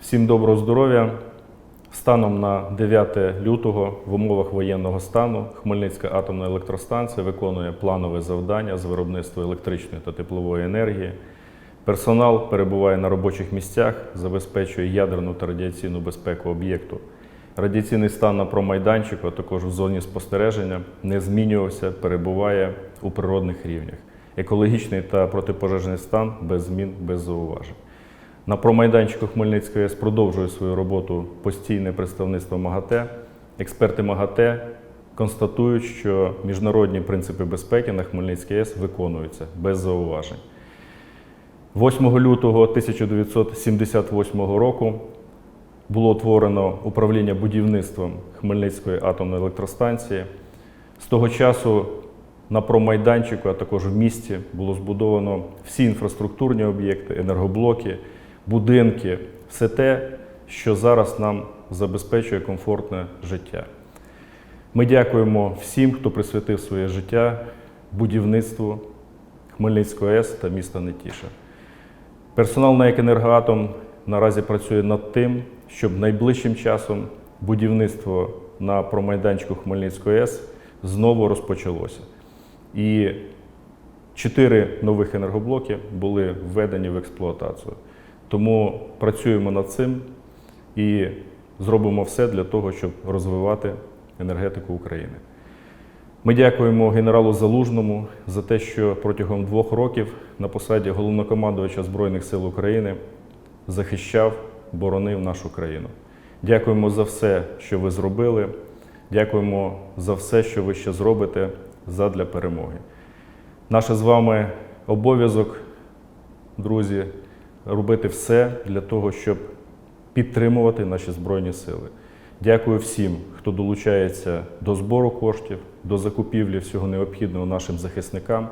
Всім доброго здоров'я. Станом на 9 лютого в умовах воєнного стану Хмельницька атомна електростанція виконує планове завдання з виробництва електричної та теплової енергії. Персонал перебуває на робочих місцях, забезпечує ядерну та радіаційну безпеку об'єкту. Радіаційний стан на промайданчику, а також у зоні спостереження не змінювався, перебуває у природних рівнях. Екологічний та протипожежний стан без змін, без зауважень. На промайданчику Хмельницької АЕС продовжує свою роботу постійне представництво МАГАТЕ. Експерти МАГАТЕ констатують, що міжнародні принципи безпеки на Хмельницькій АЕС виконуються без зауважень. 8 лютого 1978 року було утворено управління будівництвом Хмельницької атомної електростанції. З того часу на промайданчику, а також в місті було збудовано всі інфраструктурні об'єкти, енергоблоки, будинки, все те, що зараз нам забезпечує комфортне життя. Ми дякуємо всім, хто присвятив своє життя будівництву Хмельницької АЕС та міста Нетіша. Персонал на «Екенергоатом» наразі працює над тим, щоб найближчим часом будівництво на промайданчику Хмельницької АЕС знову розпочалося. І чотири нових енергоблоки були введені в експлуатацію. Тому працюємо над цим і зробимо все для того, щоб розвивати енергетику України. Ми дякуємо генералу Залужному за те, що протягом двох років на посаді головнокомандувача Збройних сил України захищав, боронив нашу країну. Дякуємо за все, що ви зробили. Дякуємо за все, що ви ще зробите задля перемоги. Наше з вами обов'язок, друзі, робити все для того, щоб підтримувати наші Збройні Сили. Дякую всім, хто долучається до збору коштів, до закупівлі всього необхідного нашим захисникам.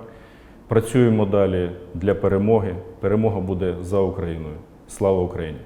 Працюємо далі для перемоги. Перемога буде за Україною. Слава Україні!